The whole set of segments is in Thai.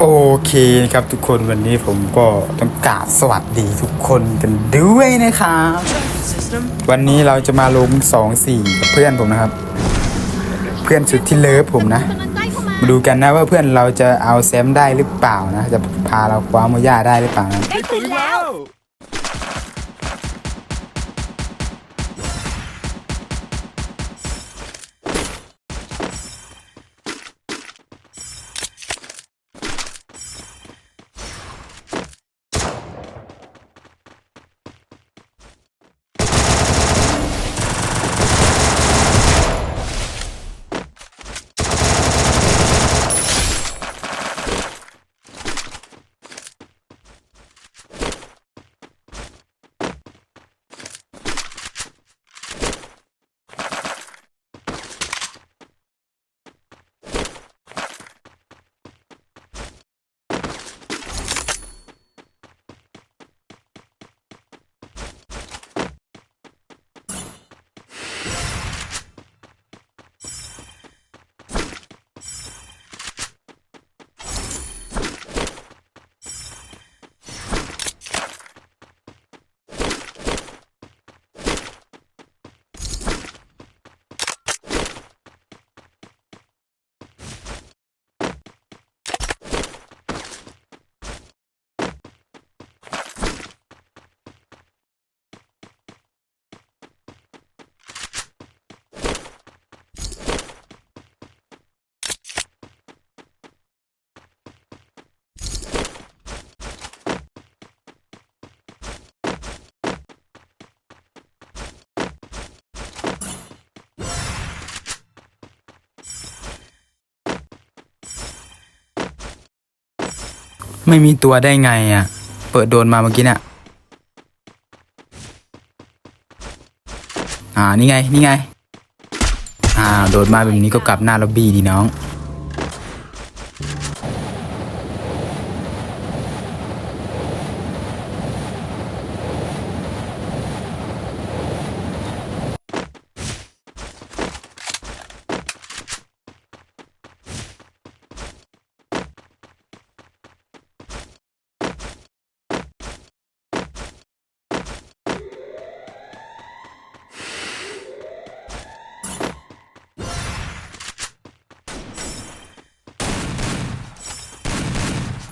โอเคครับทุกคนวันนี้ผมก็ต้องกราบสวัสดีทุกคนกันด้วยนะครับวันนี้เราจะมาลงสองสี่กับเพื่อนผมนะครับ เพื่อนสุดที่เลิฟผมนะ มาดูกันนะว่าเพื่อนเราจะเอาแซมได้หรือเปล่านะ จะพาเราคว้าโมย่าได้หรือเปล่านะ ไม่มีตัวได้ไงอะ เปิดโดนมาเมื่อกี้เนี่ยอ่านี่ไง นี่ไง อ่า โดดมาแบบนี้ก็กลับหน้าล็อบบี้ดีน้อง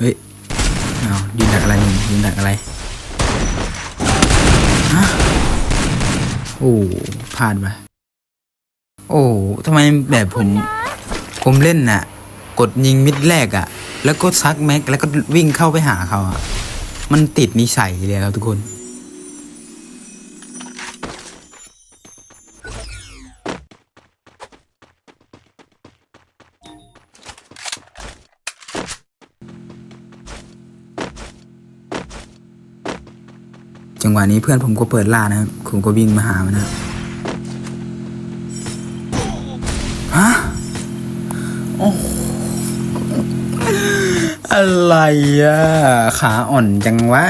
เฮ้ย ยิงดักอะไรนี่ยิงดักอะไรฮะโอ้พลาดไปโอ้ทำไมแบบผม ผมเล่นน่ะ กดยิงมิดแรกอะ่ะ แล้วก็ซักแม็กแล้วก็วิ่งเข้าไปหาเขาอะ่ะ มันติดนิสัยเลยครับทุกคน วะนี้เพื่อนผมก็เปิดล่านะครับผมก็วิ่งมาหามันนะฮะโอ้อะไรอะขาอ่อนจังวะ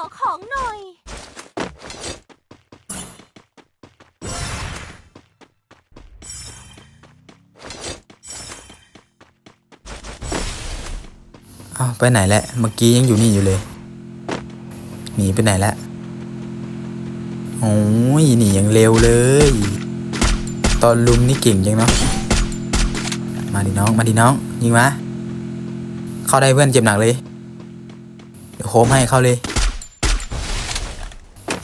อของหน่อย เอาไปไหนแล้ว เมื่อกี้ยังอยู่นี่อยู่เลย หนีไปไหนแล้ว โอ้ยหนีอย่างเร็วเลย ตอนลุมนี่เก่งจังเนาะ มาดิน้อง มาดิน้อง ยิงมะเข้าได้เพื่อนเจ็บหนักเลยโคมให้เข้าเลย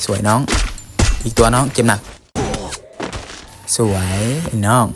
สวยน้อง อีกตัวน้องเจ็บหนัก สวยน้อง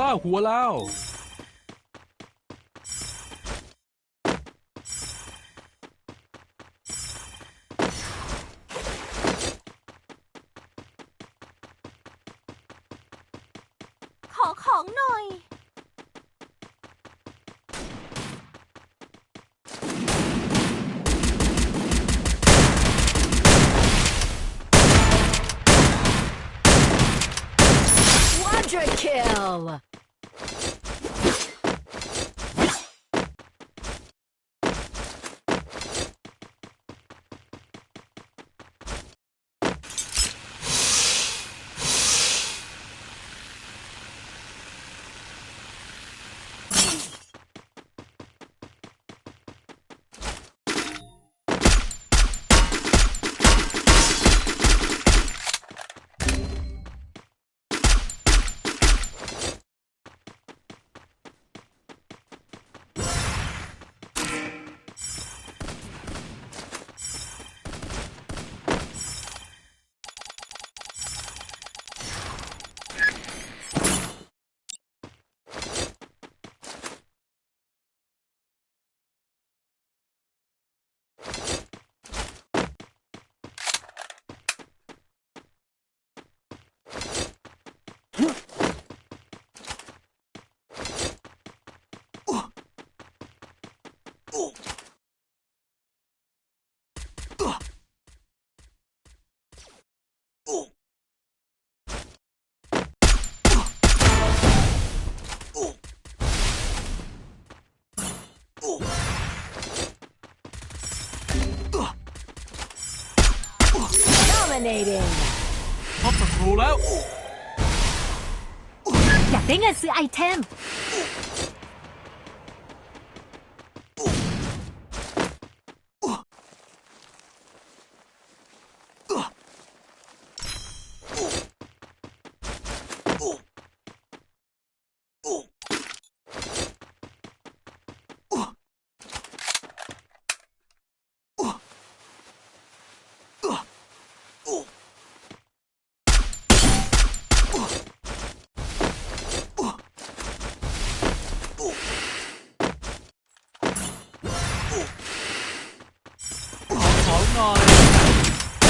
ล่าหัวแล้ว ขอของหน่อย Quadra kill! Dominating! พบศัตรูแล้วอยากได้เงินซื้อไอเทม ขอหน่อย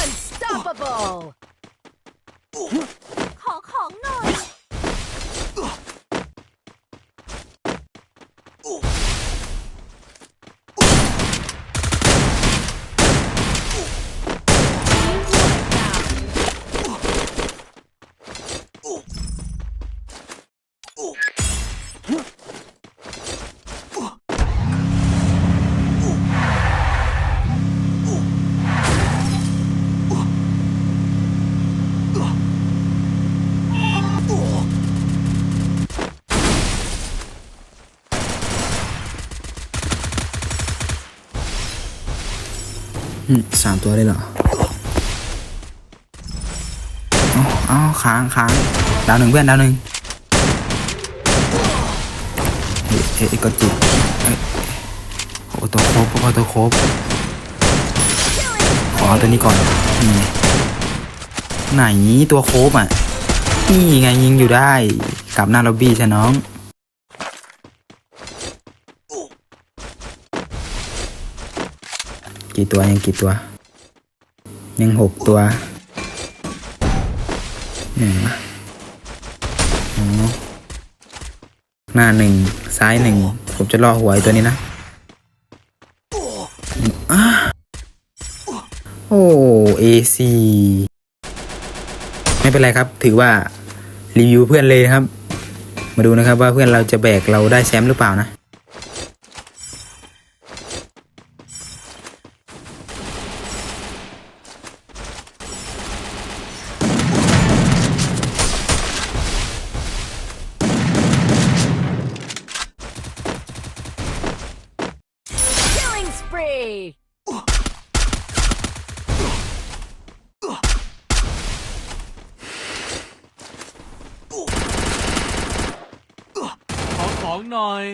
Unstoppable! ขอของหน่อย อื สามตัวเลยเหรออ๋อค้างค้างดาวหนึ่งเพื่อนดาวหนึ่งเฮ้ยเอ้ยกดจิบโอ้ตัวโคบโอ้ตัวโคบขอตัวนี้ก่อนนี่ไงไหนตัวโคบอะ นี่ไงยิงอยู่ได้ กลับหน้าล็อบบี้ใช่น้อง กี่ตัวยังกี่ตัวยังหกตัวหนึ่งวะอ๋อหน้าหนึ่งซ้ายหนึ่งผมจะล่อหัวไอตัวนี้นะโอ้เอซีไม่เป็นไรครับ ถือว่ารีวิวเพื่อนเลยครับ มาดูนะครับว่าเพื่อนเราจะแบกเราได้แชมป์หรือเปล่านะ หน่อย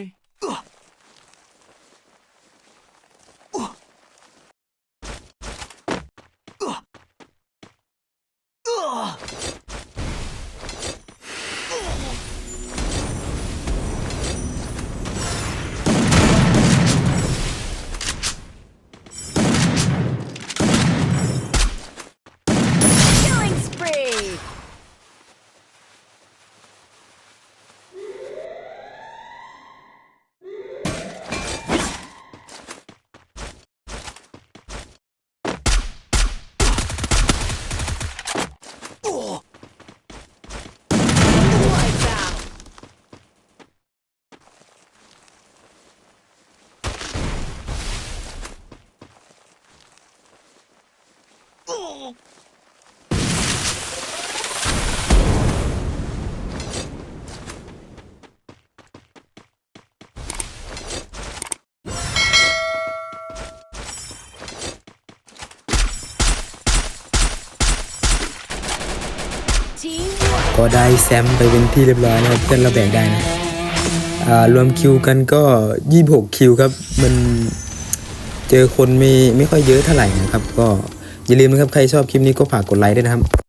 ก็ได้แซมไปเป็นที่เรียบร้อยนะครับเพื่อนเราแบกได้นะรวมคิวกันก็ 26 คิวครับ มันเจอคนไม่ไม่ค่อยเยอะเท่าไหร่นะครับ ก็อย่าลืมนะครับ ใครชอบคลิปนี้ก็ฝากกดไลค์ด้วยนะครับ